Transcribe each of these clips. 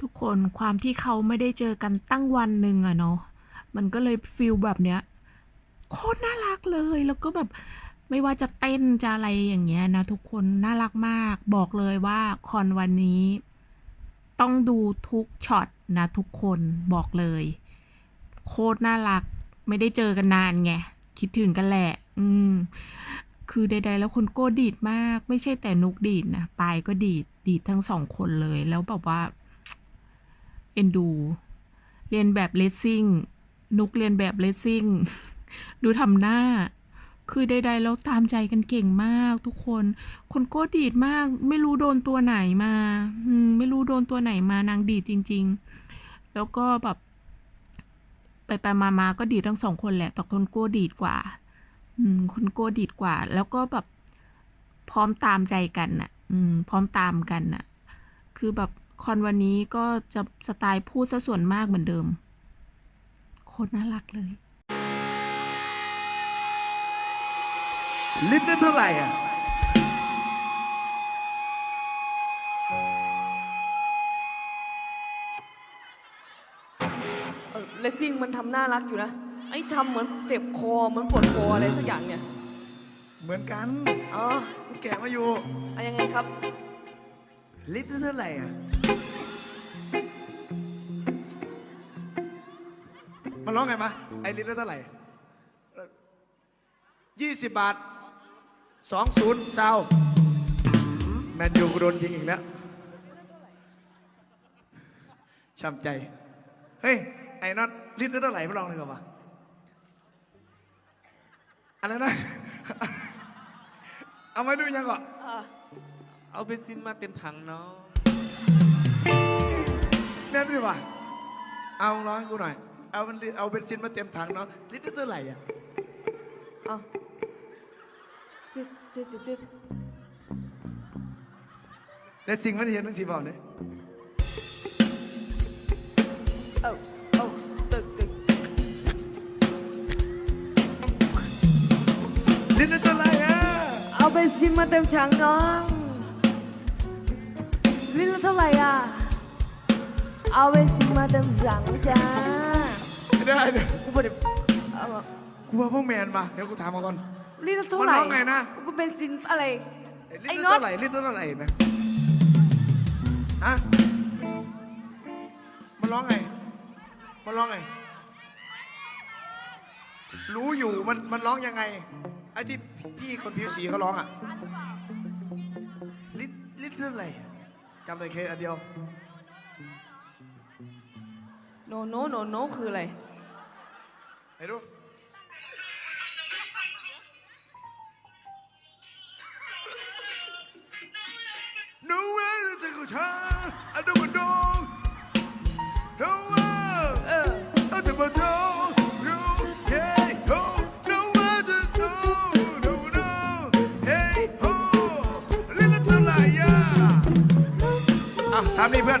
ทุกคนความที่เขาไม่ได้เจอกันตั้งวันหนึ่งอะเนาะมันก็เลยฟิลแบบเนี้ยโคตรน่ารักเลยแล้วก็แบบไม่ว่าจะเต้นจะอะไรอย่างเงี้ยนะ ทุกคนน่ารักมาก บอกเลยว่าคอนวันนี้ ต้องดูทุกช็อตนะทุกคนบอกเลย โคตรน่ารัก ไม่ได้เจอกันนานไงคิดถึงกันแหละ อืม คือใด ๆ แล้วคนโก้ดีดมาก ไม่ใช่แต่นุกดีดนะปายก็ดีดดีดทั้งสองคนเลย แล้วแบบว่า เอ็นดู เรียนแบบเลสซิ่ง นุกเรียนแบบเลสซิ่ง ดูทำหน้า คือใดๆแล้วตามใจกันเก่งมากทุกคน คนโก้ดีดมาก ไม่รู้โดนตัวไหนมาอมไม่รู้โดนตัวไหนมานางดีดจริง ๆ แล้วก็แบบไปไปมามาก็ดีดทั้งสองคนแหละ แต่คนโก้ดีดกว่า อืม คนโก้ดีดกว่า แล้วก็แบบพร้อมตามใจกันน่ะ อืม พร้อมตามกันน่ะ คือแบบ คอนวันนี้ก็จะสไตล์พูดซะส่วนมากเหมือนเดิม โคตรน่ารักเลย ลิตรได้เท่าไหร่อะ เออเลสซิ่งมันทำน่ารักอยู่นะ ไอ้ทำเหมือนเจ็บคอเหมือนปวดคออะไรสักอย่างเนี่ยเหมือนกันอ๋อกูแกะมาอยู่ อะยังไงครับ ลิตรเท่าไหร่อะมันร้องไงมะไอลิตรเท่าไหร่ยี่สิบบาทสองศูนย์ซาวแมนยูโดนยิงอีกแล้วช้ำใจ เฮ้ย ไอ้น็อตลิตรเท่าไหร่มาลองเลยก่อนวะอะไรนะ เอามาดูยังก่อน เอาเบนซินมาเต็มถังเนาะแน่นดีกว่าเอาร้อยกูหน่อย เอาเป็นลิเอาเบนซินมาเต็มถังเนาะลิตรเท่าไหร่อะเอาจึ๊ดจึ๊ดจึ๊ดจึ๊ดในสิ่งมันเห็นมันสีบอกเนี่ยเอ้าเอ้าตึกตึกลิตรเท่าไหร่อะเอาเบนซินมาเต็มถังน้อง เอาเบนซินมาเต็มถังจ้าได้เดี๋ยวกูไม่ได้เอามากูว่าพวกแมนมาเดี๋ยวกูถามมาก่อน ลิตรละเท่าไหร่มันร้องไงนะ มันเบนซินอะไรไอ้ไอ้ลิตรน็อตเท่าไหร่ลิตรเท่าไหร่นะฮะมันร้องไง มันร้องไง รู้อยู่มันมันร้องยังไงไอ้ที่พี่คนผิวสีเขาร้องอะลิตรลิตรเท่าไหร่จำได้แค่อันเดียว โนโนโนโนคืออะไร ไอ้ดูนูว่าจะกูช้าอันนั้นมันโดนนูว่าเอออันนั้นมันโดนนูเฮ้ยโฮนูว่าจะโดนนูนูเฮ้ยโฮเล่นแล้วเท่าไหร่อะอะทำนี่เพื่อน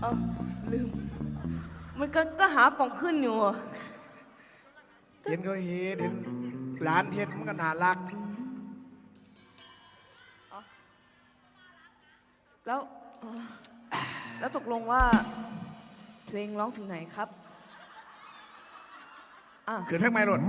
เอ้าลืม มันก็ก็หาป่องขึ้นอยู่อะเห็นเขาเห็นเห็นร้านเห็นมันก็น่ารัก แล้วเอ่อแล้วตกลงว่า เพลงร้องถึงไหนครับอะเกิดเพิ่งไม่หล่น